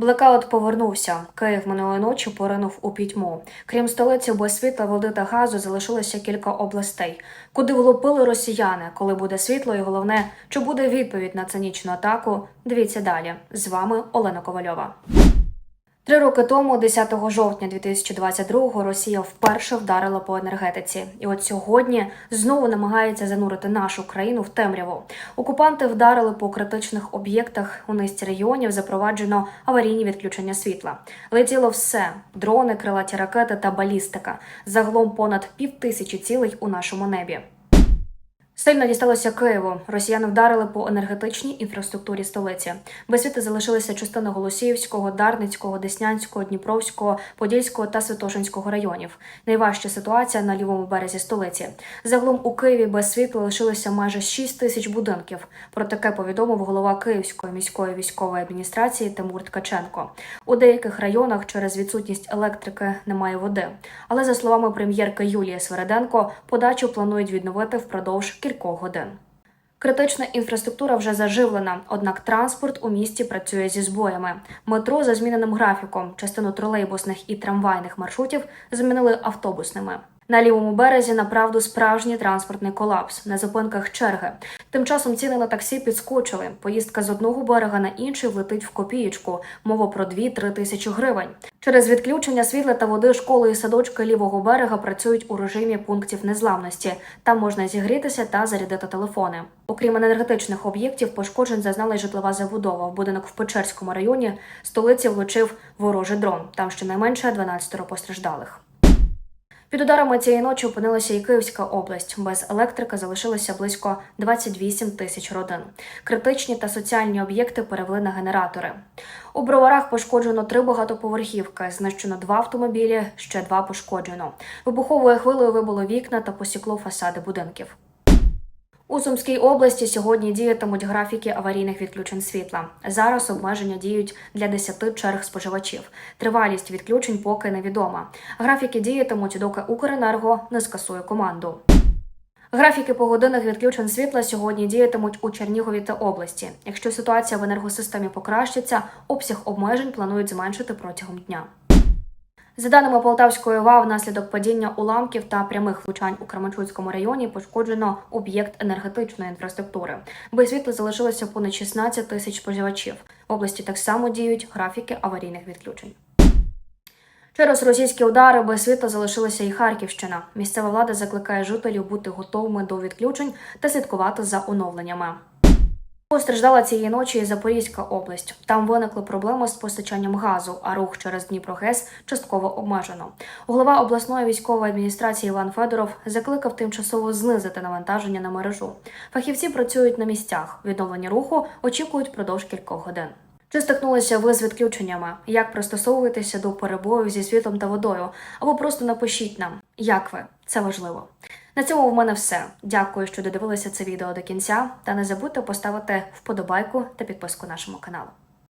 Блекаут повернувся. Київ минулої ночі поринув у пітьму. Крім столиці, без світла, води та газу залишилося кілька областей. Куди влупили росіяни, коли буде світло, і головне, чи буде відповідь на цинічну атаку? Дивіться далі. З вами Олена Ковальова. Три роки тому, 10 жовтня 2022-го, Росія вперше вдарила по енергетиці, і от сьогодні знову намагається занурити нашу країну в темряву. Окупанти вдарили по критичних об'єктах у низці регіонів. Запроваджено аварійні відключення світла. Летіло все: дрони, крилаті ракети та балістика. Загалом понад півтисячі цілей у нашому небі. Сильно дісталося Києву. Росіяни вдарили по енергетичній інфраструктурі столиці. Без світу залишилися частини Голосіївського, Дарницького, Деснянського, Дніпровського, Подільського та Святошинського районів. Найважча ситуація на лівому березі столиці. Загалом у Києві без світла лишилося майже 6 тисяч будинків. Про таке повідомив голова Київської міської військової адміністрації Тимур Ткаченко. У деяких районах через відсутність електрики немає води. Але за словами прем'єрки Юлії Свереденко, подачу планують відновити впродовж кількох годин. Критична інфраструктура вже заживлена, однак транспорт у місті працює зі збоями. Метро за зміненим графіком. Частину тролейбусних і трамвайних маршрутів замінили автобусними. На лівому березі направду справжній транспортний колапс на зупинках черги. Тим часом ціни на таксі підскочили. Поїздка з одного берега на інший влетить в копієчку. Мова про 2-3 тисячі гривень. Через відключення світла та води школи і садочки лівого берега працюють у режимі пунктів незламності. Там можна зігрітися та зарядити телефони. Окрім енергетичних об'єктів, пошкоджень зазнала й житлова забудова. В будинок в Печерському районі столиці влучив ворожий дрон. Там щонайменше 12 постраждалих. Під ударами цієї ночі опинилася і Київська область. Без електрики залишилося близько 28 тисяч родин. Критичні та соціальні об'єкти перевели на генератори. У броварах пошкоджено три багатоповерхівки, знищено два автомобілі, ще два пошкоджено. Вибуховою хвилею вибило вікна та посікло фасади будинків. У Сумській області сьогодні діятимуть графіки аварійних відключень світла. Зараз обмеження діють для 10 черг споживачів. Тривалість відключень поки невідома. Графіки діятимуть, доки Укренерго не скасує команду. Графіки погодинних відключень світла сьогодні діятимуть у Чернігові та області. Якщо ситуація в енергосистемі покращиться, обсяг обмежень планують зменшити протягом дня. За даними Полтавської ОВА, внаслідок падіння уламків та прямих влучань у Кременчуцькому районі пошкоджено об'єкт енергетичної інфраструктури. Без світла залишилося понад 16 тисяч споживачів. В області так само діють графіки аварійних відключень. Через російські удари без світла залишилася і Харківщина. Місцева влада закликає жителів бути готовими до відключень та слідкувати за оновленнями. Постраждала цієї ночі Запорізька область. Там виникли проблеми з постачанням газу, а рух через Дніпрогес частково обмежено. Голова обласної військової адміністрації Іван Федоров закликав тимчасово знизити навантаження на мережу. Фахівці працюють на місцях. Відновлення руху очікують впродовж кількох годин. Чи стикнулися ви з відключеннями? Як пристосовуєтеся до перебою зі світлом та водою? Або просто напишіть нам, як ви це важливо. На цьому в мене все. Дякую, що додивилися це відео до кінця. Та не забудьте поставити вподобайку та підписку нашому каналу.